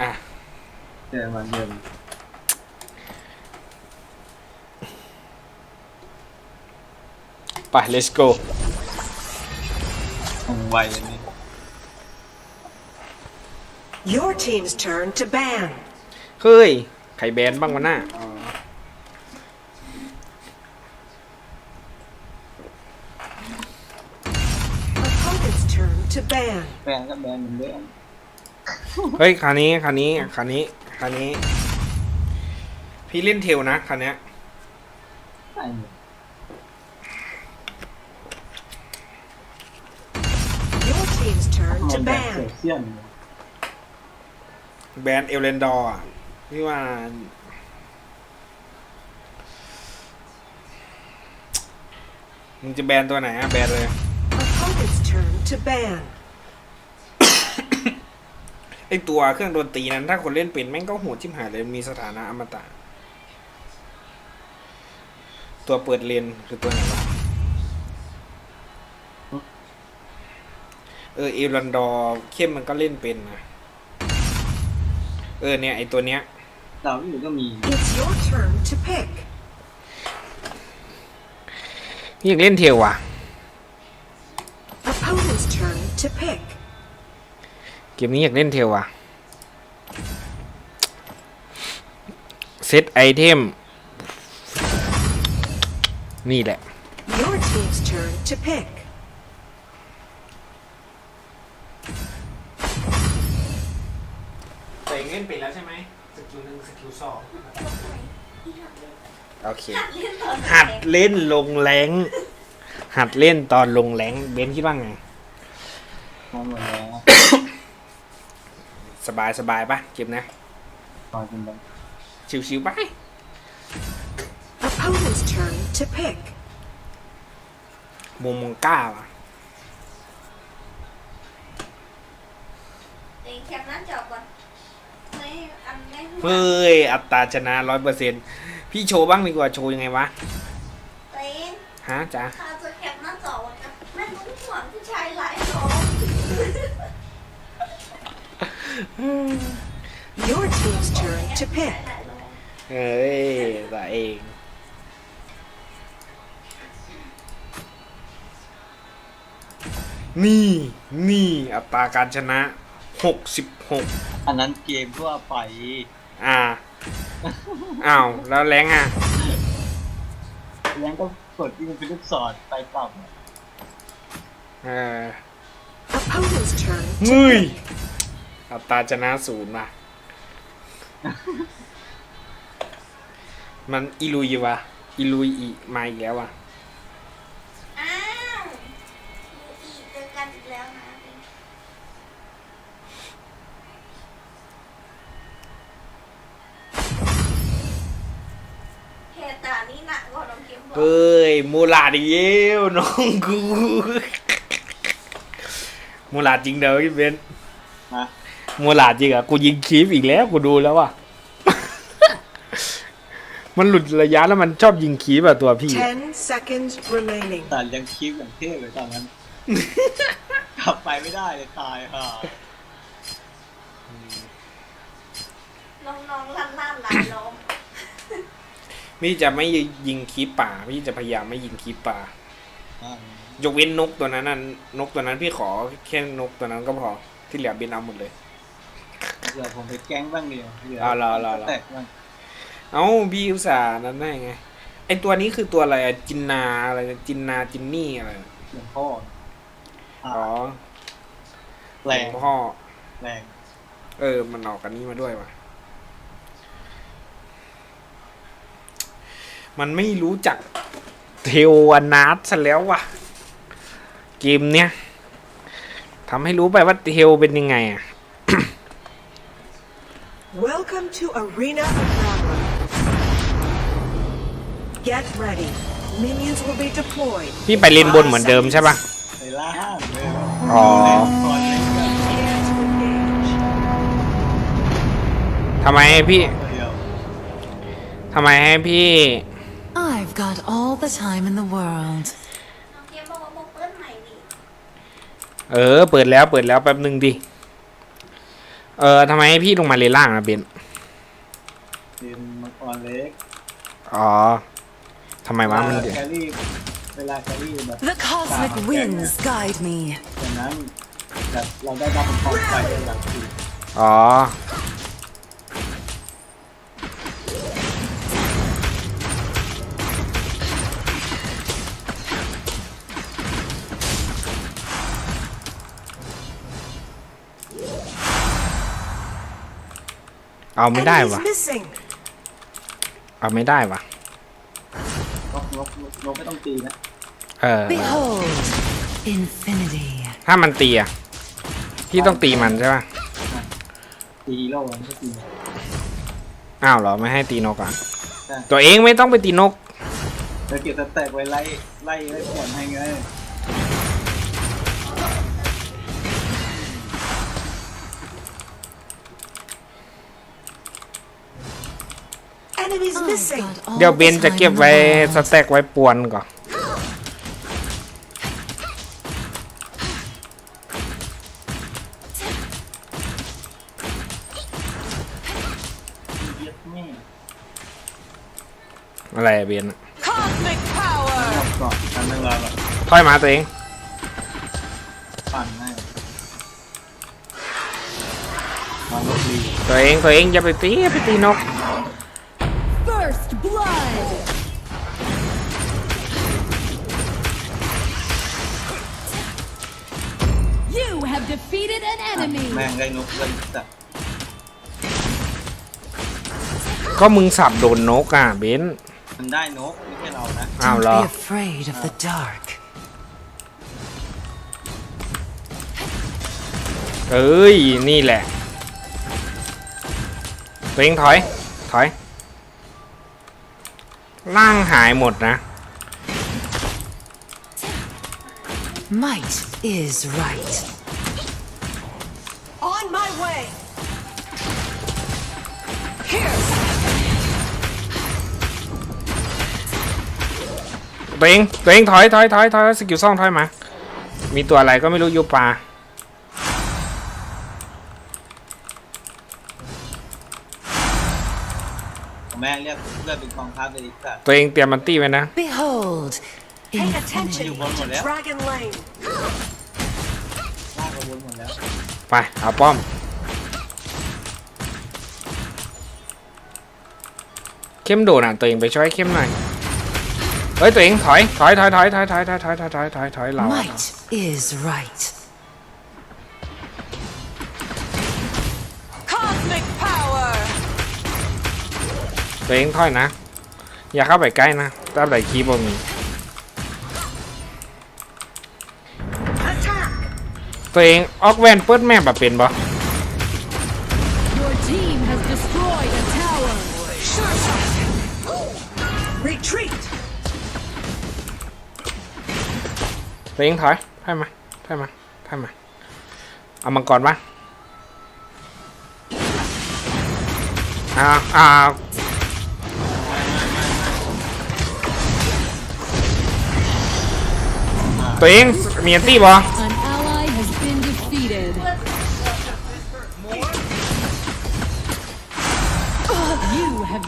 อะเจอมันเดิมไป let's go คงไวอันนี้ Your team's turn to ban. เฮ้ยใครแบนบ้างวะหน้า อ๋อ Opponent's turn to ban. แบนก็แบนเหมือนเดิม เฮ้ยคันนี้คันนี้คันนี้คันนี้ พี่เล่นเทลนะคันเนี้ยใช่หมด Your team's turn มัน to แบบเสือ ban. เชี่ยนเลยแบนเอลเลนดอร์อะพี่ว่า มึงจะแบนตัวไหนอะ แบนเลย Opponent's turn to ban. ไอตัวเครื่องดนตรีนั้นถ้าคนเล่นเป็นแม่งก็โหดชิมหายเลยมีสถานะอมตะ ตัวเปิดเลนคือตัวไหนวะเออเอรันดอร์เข้มมันก็เล่นเป็นนะเออเนี่ยไอตัวเนี้ยดาวอื่นก็มี It's your turn to pick. พี่อยากเล่นเทลว่ะ Opponent's turn to pick. เกมนี้อยากเล่นเทลว่ะเซตไอเทม นี่แหละ Your team's turn to pick. แต่เล่นเป็นแล้วใช่ไหมสกิลหนึ่งสกิลสองโอเค หัดเล่นลงแรงหัดเล่นตอนลงแรงเบนคิดว่าไง มองหมดแล้ว สบายสบายปะเกมนะตอนเป็นแบบชิวๆไป Opponent's turn to pick. มุมมองกล้าว่ะตีแคปหน้าจอก่อนไม่อันไม่เฮ้ย อัตราชนะร้อยเปอร์เซ็นพี่โชว์บ้างดีกว่า โชว์ยังไงวะเต้นฮะจ๊ะถ้าจะแคปหน้าจ Your team's turn to pick. หลายสองเฮ้ยแต่เอง นี่นี่อัตราการชนะหกสิบหกอันนั้นเกมทั่วไปอ่า อ้าว แล้วแรงอะ แล้วก็กดที่มันเป็นลูกศรไปปรับเออ Opponent's turn เฮ้ย to pick. อัตราชนะศูนย์ว่ะมันอิลุยวะอิลุยอีมาอีกแล้วอะอ้าวดูอีกเจอกันอีกแล้วนะเฮตานี่หนักกว่าน้องเกมบอกเฮ้ยมูลาดอีกแล้วน้องกูมูลาดจริงเด้อพี่เบนนะ มูลาดจริงอะกูยิงคีฟอีกแล้วกูดูแล้วว่ะ มันหลุดระยะแล้วมันชอบยิงคีฟอะตัวพี่อะ10 seconds remaining. แต่ยังคลิปอย่างเทพเลยตอนนั้น กลับไปไม่ได้เลยตายค่ะน้องๆลั่นลั่นๆหลายล้อมพี่จะไม่ยิงคีฟป่า พี่จะพยายามไม่ยิงคีฟป่า อ่ายกเว้นนกตัวนั้นน่ะนกตัวนั้นพี่ขอแค่นกตัวนั้นก็พอที่เหลือเบนเอาหมดเลย เดี๋ยวผมไปแก๊งบ้างเดียวเดี๋ยวเอาล่ะเอาล่ะเอาล่ะแตกบ้างเอ้าพี่อุตส่าห์นั้นได้ไงไอตัวนี้คือตัวอะไรอะจินนาอะไรนะจินนาจินนี่อะไรนะหลวงพ่ออ่าอ๋อแรงหลวงพ่อ แรงเออ มันออกกันนี้มาด้วยว่ะ มันไม่รู้จักเทวนาทซะแล้วว่ะ เกมเนี้ยทำให้รู้ไปว่าเทวเป็นยังไงอะ Welcome to Arena of Valor. Get ready. Minions will be deployed. พี่ไปเล่นบนเหมือนเดิมใช่ปะไปล่างเลยอ๋อ ตอนเล่นก็ Prepare to engage. ทำไมให้พี่ เดียวทำไมให้พี่ I've got all the time in the world. น้องเกมบอกว่าบอกเปิ้ลใหม่ดิ เออ เปิดแล้ว เปิดแล้วแป๊บหนึ่งดิ เออทำไมให้พี่ลงมาเลนล่างนะเบนเป็นมังกรเล็กอ๋อทำไมวะมันเวลาแครี่เวลาแครี่แบบ The cosmic winds guide me. จากนั้นแบบเราได้รับมังกรไฟเป็นหลักสี่อ๋อ เอาไม่ได้ Enemies วะ missing. เอาไม่ได้วะนกนกนกนกไม่ต้องตีนะ เออ Behold, infinity. ถ้ามันตีอะพี่ต้องตีมันใช่ป่ะ ตีฮีโร่มันไม่ตีอ้าวเหรอไม่ให้ตีนกอะใช่ตัวเองไม่ต้องไปตีนกแล้วเก็บสแต็กไว้ไล่ไล่ไล่ขวนให้ไง Enemies I've missing. got all เดี๋ยวเบ the นจะ time เก็บ in the ไว้ world. สแต็กไว้ปวนก่อนเย็ดแม่อะไรอะเบนอะ Cosmic power. รอบก่อนทำเวลาแบบถอยมาตัวเอง ปั่นให้ตอนลบลีตัวเองตัวเองอย่าไปตีอย่าไปตีนก enemy! แม่งได้นกเลยสัตว์ก็มึงสับโดนนกอะเบนมันได้นกไม่ใช่เรานะอ้าว Don't เหรอ be afraid of the dark. เอ้ย นี่แหละตัวเองถอย ถอยล่างหายหมดนะ Might is right. On my way. ตัวเองตัวเองถอยถอยถอยถอยสกิลซ่องถอยมา มีตัวอะไรก็ไม่รู้อยูปลาแม่งเรียกเพื่อนเป็นกองทัพเลยไอ้สัตว์ตัวเองเตรียมมันตี้ไว้นะ Behold, Pay infinity. attention You want one, to yeah? Dragon Lane. ลากกระวนหมดแล้ว ไป เอาป้อม เข้มโดดอะตัวเองไปช่วยเข้มหน่อย เฮ้ยตัวเองถอย ถอยถอยถอยถอยถอยถอยถอยถอยถอยถอยถอยเราอะ Might is right. Cosmic power. ตัวเองถอยนะ อย่าเข้าไปใกล้นะถ้าไปคีบมี ตัวเองออกแวนเปิดแม่แบบเป็นบ่ Your team has destroyed a tower! Retreat. ตัวเองถอยถอยมาถอยมาถอยมาเอามังกรมาอ่าอ่าตัวเองมีอันตี้บ่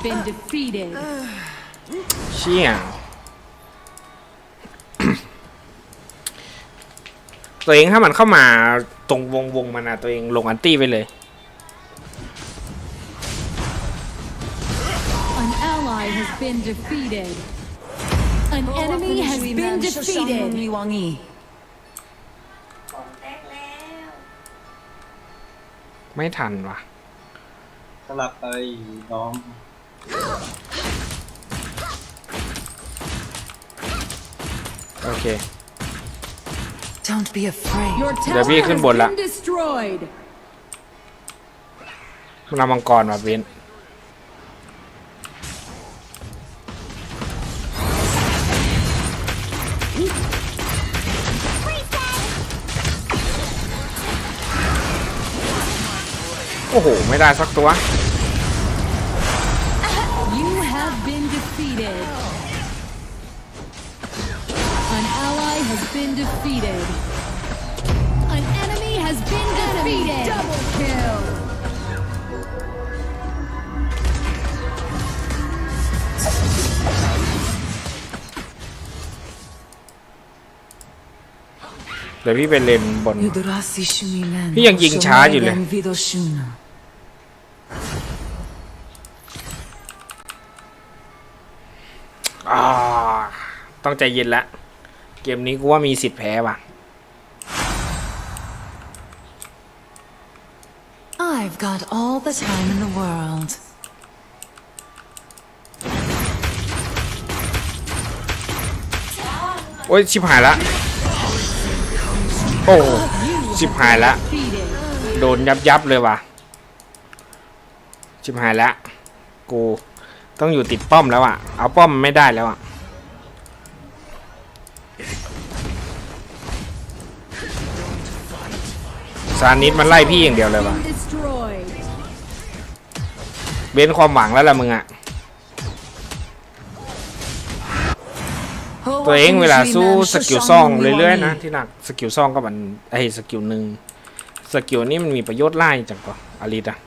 been defeated. เชี่ยตัวเองถ้ามันเข้ามาตรงวงวงมันนะตัวเองลงอันตี้ไปเลย An ally has been defeated. An enemy has been defeated. ของแตกแล้วไม่ทันว่ะ สลับไปน้อง โอเค Don't be afraid. Your Giờ tower biết has ขึ้นบนละ been destroyed. มันเอามังกรมาเบนโอ้โห ไม่ได้สักตัว ดี๋ยวพี่ไปเล่นบน Yudrasi shumilen. พี่ยังยิงช้าอยู่เลย Shomegen vidoshuna. อ่าต้องใจเย็นละ เกมนี้กูว่ามีสิทธิ์แพ้ว่ะ I've got all the time in the world. โอ้ยชิบหายละ โอ้ชิบหายละโดนยับยับเลยว่ะชิบหายละกูต้องอยู่ติดป้อมแล้วอะเอาป้อมไม่ได้แล้วอะซานิดมันไล่พี่อย่างเดียวเลยว่ะเบ้นความหวังแล้วล่ะมึงอะ ตัวเองเวลาสู้สกิลซ่องเรื่อยๆนะที่หนักสกิลซ่องก็มันไอ้สกิลหนึ่งสกิลนี้มันมีประโยชน์ไล่จังกว่าอาริตอะ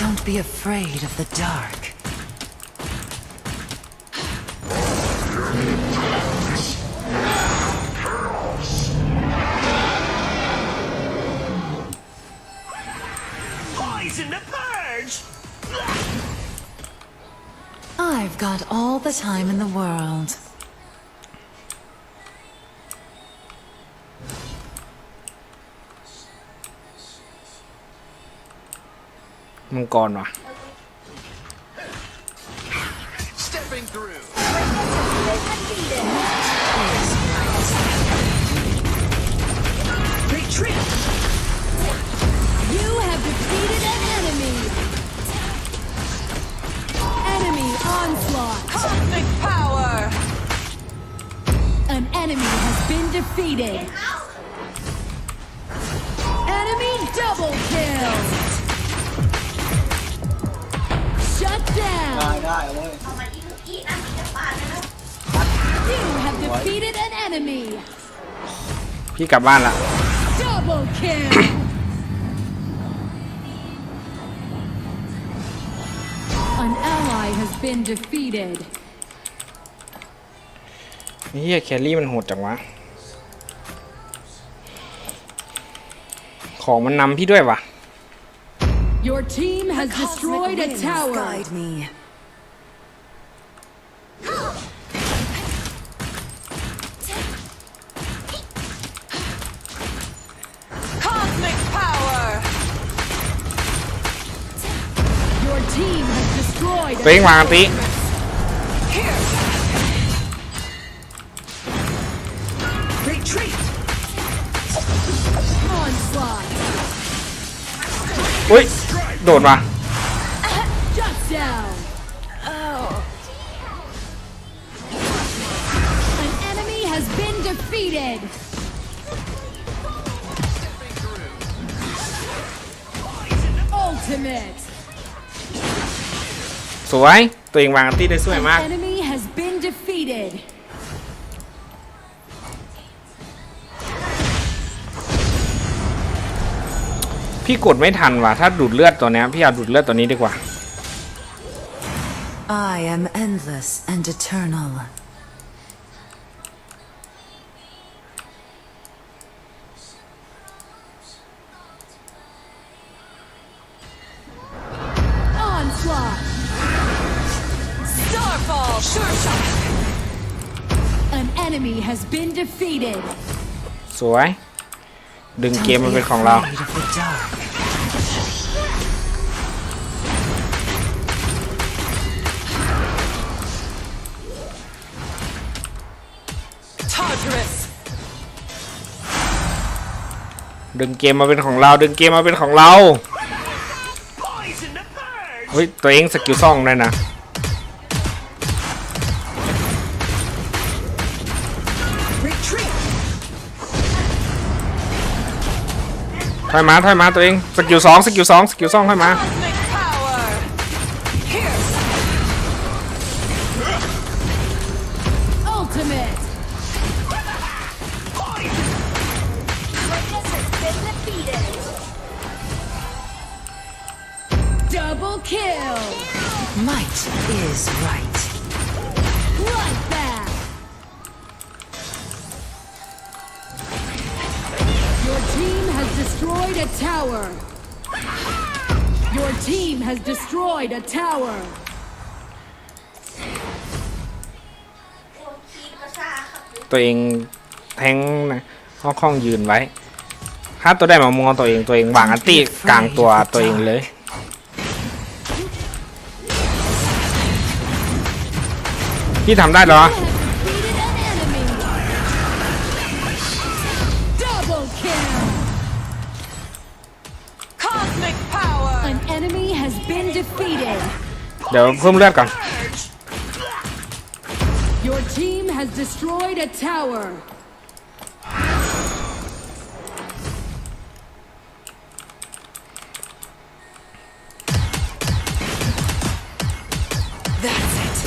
Don't be afraid of the dark. I've got all the time in the world. มังกรว่ะ been defeated. Enemy double kill. Shut ได้ down. ได้เอาเลยเอามาอีกอีกนะมีจะปาดนะ You have defeated an enemy. พี่กลับบ้านละ Double kill. An ally has been defeated. เฮียแครี่มันโหดจังวะ ของมันนำพี่ด้วยวะ Your team has destroyed a tower. Guide me. Cosmic power! Your team has destroyed ตัว a เองวางอันติ โดดว่ะ Shut down. An enemy has been defeated. Ultimate. สวย ตัวเองวางอันติได้สวยมาก พี่กดไม่ทันว่ะถ้าดูดเลือดตัวเนี้ยพี่เอาดูดเลือดตัวนี้ดีกว่า I am endless and eternal. Onslaught. Starfall! Sure shot! An enemy has been defeated. สวย ดึงเกมมันเป็นของเรา ดึงเกมมาเป็นของเรา ดึงเกมมาเป็นของเรา เฮ้ย ตัวเองสกิลซ่องได้นะ ถอยมาถอยมาตัวเองสกิลสองสกิลสองสกิลสองถอยมา ตัวเองแทงนะห้องคล่องยืนไว้ถ้าตัวได้มามองตัวเองตัวเองวางอันตี้กลางตัวตัวเองเลยพี่ทำได้เหรอ Has defeated an enemy. Double kill. Cosmic power. An enemy has been defeated. เดี๋ยวเพิ่มเลือดก่อน destroyed a tower. That's it.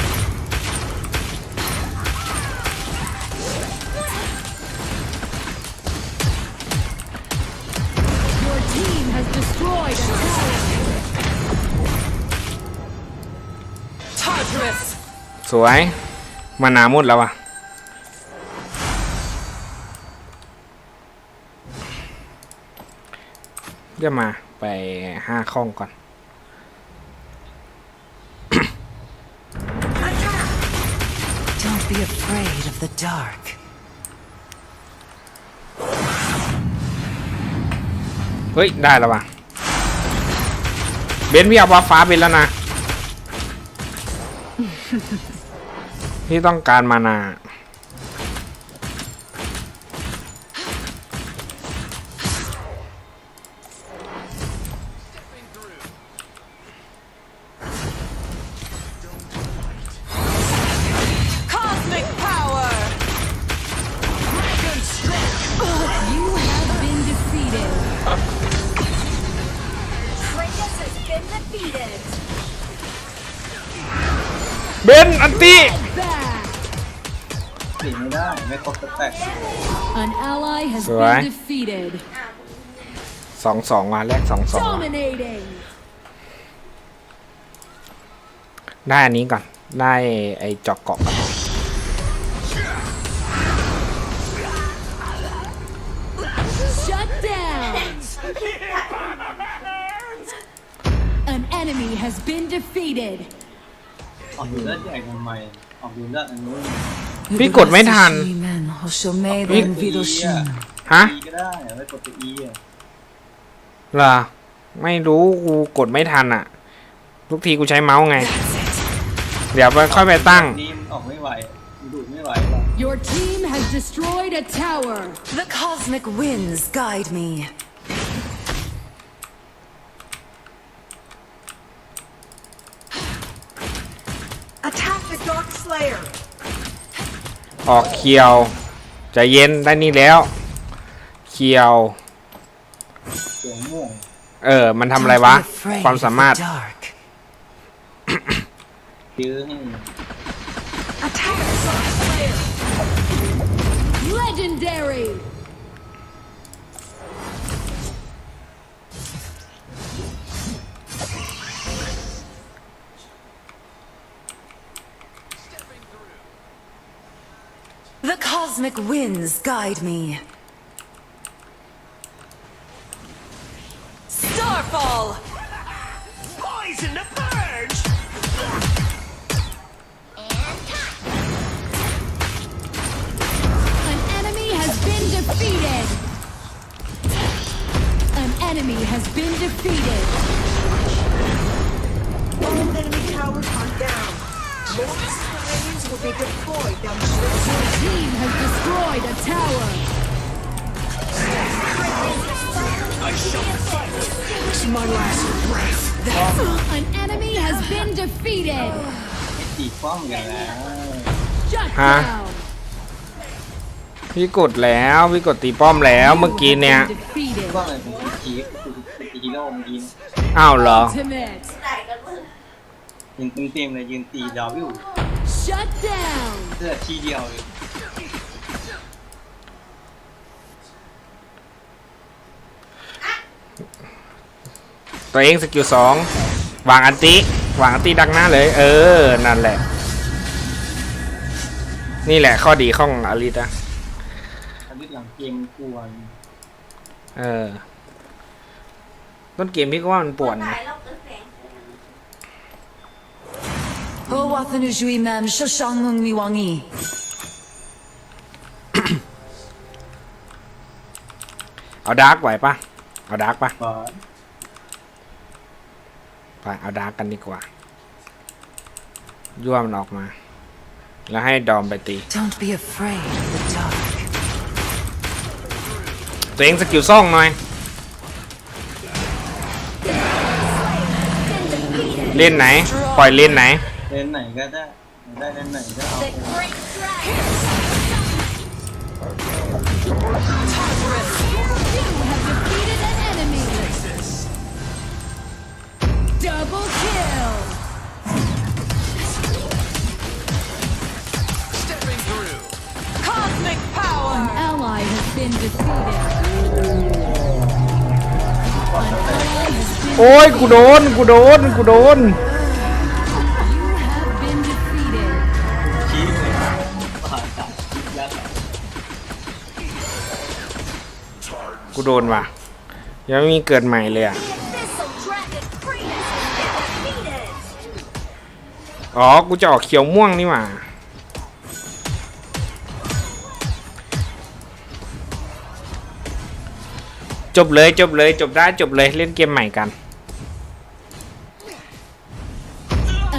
Your team has destroyed a tower. Tartarus. สวย มานามุดแล้วอ่ะ เดี๋ยวมาไปห้าข้องก่อน Don't be afraid of the dark. เฮ้ย ได้แล้วว่ะ เบนซ์พี่เอาฟ้าฟ้าเบนซ์แล้วนะพี่ต้องการมานา เบนซ์อันตี้ Back. ติดไม่ได้ ไม่ครบสแต็ก An ally has Rồi. been defeated. สองสองมาแรกสองสอง Dominating. ได้อันนี้ก่อน ได้ไอ้จอกเกาะก่อน Shut down. An enemy has been defeated. ออกดูเลือดใหญ่ทำไมออกดูเลือดอันนู้นพี่กดไม่ทัน Shimen Hoshomei พี่- den Vidoshin. ฮะอีก็ได้ไม่กดตัวอีอะเหรอ ไม่รู้กูกดไม่ทันอะ ทุกทีกูใช้เมาส์ไง เดี๋ยวไปค่อยไปตั้ง นี่มันออกไม่ไหวมันดูดไม่ไหวหรอก Your team has destroyed a tower. The cosmic winds guide me. ออกเคียวใจะเย็นได้นี่แล้วเคียวเสียงม่วงเออ มันทำอะไร Don't วะ be afraid ความ of สามารถ the dark. ยื้อให้ cosmic winds guide me. Starfall. Poison the purge. An enemy has been defeated. An enemy has been defeated. All enemy towers are down. More Marines will be deployed my last breath. An enemy has been defeated. ตีป้อมกันแล้ว Shut Hả? down. พี่กดแล้วพี่กดตีป้อมแล้วเมื่อกี้เนี่ย You have been defeated. ป้อมอะไรผมตีคีคือตีฮีโร่เมื่อกี้อ้าวเหรอ Ultimate. ได้กันมึงยืนเต็มๆเลยยืนตีดาวอยู่ Shut down. เลือดทีเดียวเลย ตัวเองสกิลสองวางอันติวางอันติดักหน้าเลย เออ นั่นแหละ นี่แหละข้อดีของอลิสอะอันนี้หลังเกมกวนเออ ต้นเกมพี่ก็ว่ามันป่วนตานะยแล้วเกิดแสง Ho wathan u jui mem shoshang mung mi wangi. เอาดาร์กไหวปะเอาดาร์กปะก่อน ไปเอาดาร์กกันดีกว่า ยั่วมันออกมา แล้วให้ดอมไปตี Don't be afraid of the dark. ตัวเองสกิลซ่องหน่อย เล่นไหน ปล่อยเล่นไหน เล่นไหนก็ได้ได้เล่นไหนก็เอา Double kill. Cosmic power! An ally has been defeated. An ally has been โอ้ย กูโดน กูโดน กูโดน You have been defeated. ชี้เลยผ่านตัดคิดยากกูโดนว่ะ ยังไม่มีเกิดใหม่เลยอะ อ๋อ กูจะออกเขียวม่วงนี่หว่า จบเลยจบเลยจบได้จบเลยเล่นเกมใหม่กัน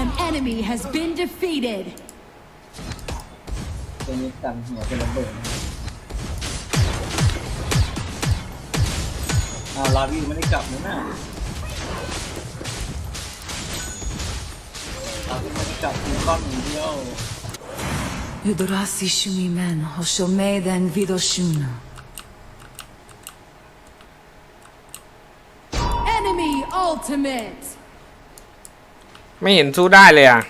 An enemy has been defeated. ตัวนี้กันหัวเป็นระเบิดอ้าวลาวิวไม่ได้กลับนะน่ะ ลาวิวไม่ได้กลับคือก้อนอย่างเดียว Yudorasi shumi men hoshome den vidoshuna. Enemy ultimate. ไม่เห็นสู้ได้เลยอ่ะ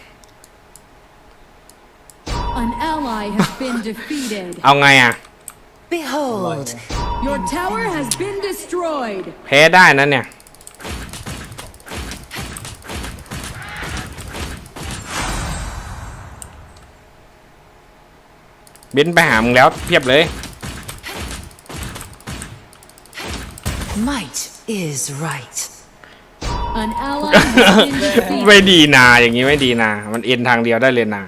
An ally has been defeated. เอาไงอ่ะ Behold, Your tower has been destroyed. แพ้ได้นะเนี่ย เบนไปหามึงแล้วเพียบเลย might is right. An ally has been ไม่ defeated. ดีนาอย่างนี้ไม่ดีนา มันเอ็นทางเดียวได้เลยนา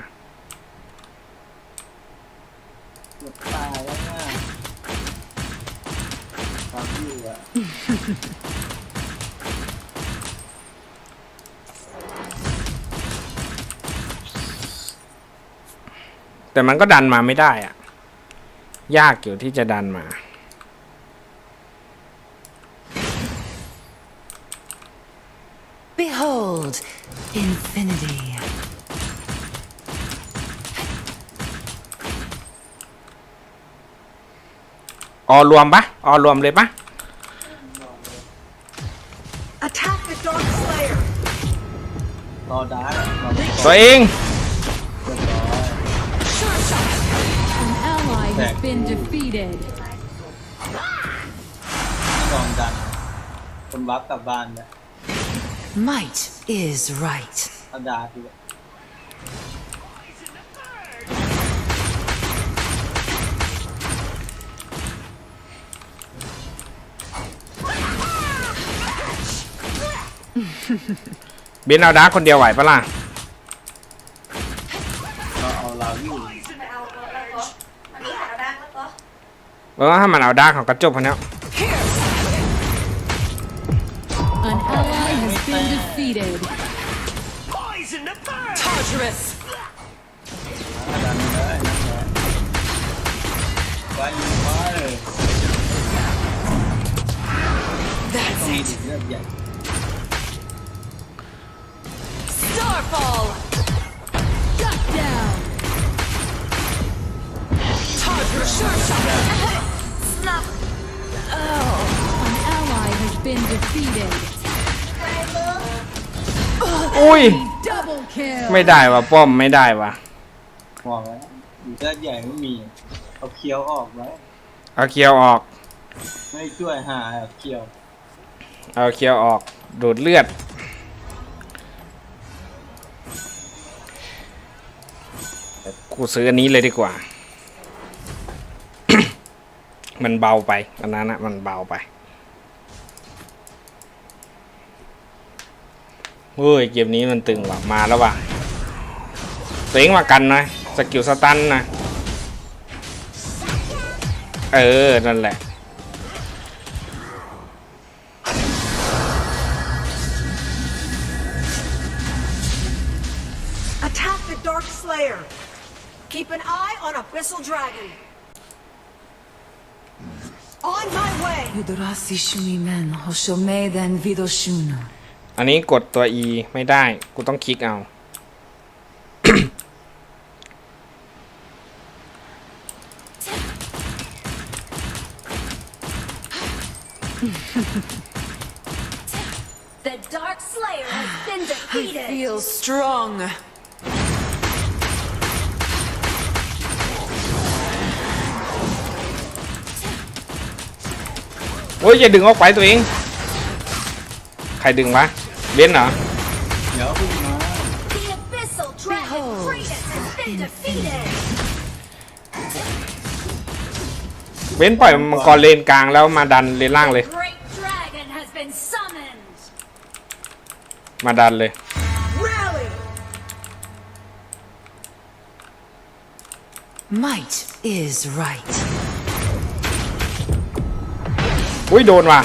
แต่มันก็ดันมาไม่ได้อะยากอยู่ที่จะดันมา Behold, infinity. ออรวมปะออรวมเลยปะ Attack the Dark Slayer! รอดาร์กรอได้ตัวเอง been defeated. กองดันคนวับกลับบ้านเนี่ย Might is right. เอาดาร์กเลยเบนเอาดาร์กคนเดียวไหวปะล่ะ ออถ้ามันเอาดาของกระจบคนนี้ย An อุ้ยไม่ได้ว่ะป้อมไม่ได้ว่ะบอกแล้วอยู่ดใหญ่ไม่มี เอาเคียวออกไว้เอาเคียวออก ไม่ช่วยหาเอาเคียวเอาเคียวออก ดูดเลือด กูซื้ออันนี้เลยดีกว่า มันเบาไปอันนั้นนะมันเบาไป เฮ้ยเกมนี้มันตึงว่ะมาแล้วว่ะตัวเองมากันนะสกิลสตันนะเออ นั่นแหละ Attack the Dark Slayer. Keep an eye on Abyssal Dragon. On my way. Yudorasi shumimen hoshomeden vidoshuna. อันนี้กดตัว E ไม่ได้ กูต้องคลิกเอา The Dark Slayer has been defeated. Feels strong. โอ้ยอย่าดึงออกไปตัวเอง ใครดึงวะ เบนซ์เหรอ เดี๋ยวพึ่งมา The Abyssal Dragon Kratos has been defeated. เบนซ์ปล่อยมังกรเลนกลางแล้วมาดันเลนล่างเลย Great Dragon has been summoned. มาดันเลย Rally. Might is right. อุ้ยโดนว่ะ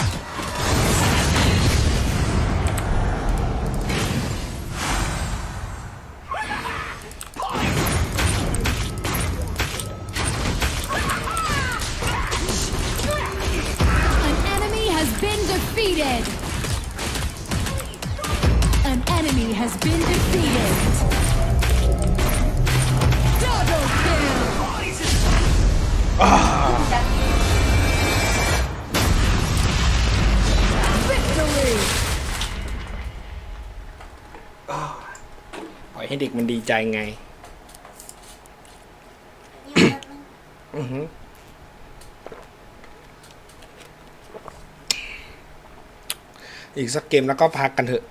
defeated. An enemy has been defeated. Double kill. Victory. ปล่อยให้เด็กมันดีใจไง อือหือ อีกสักเกมแล้วก็พักกันเถอะ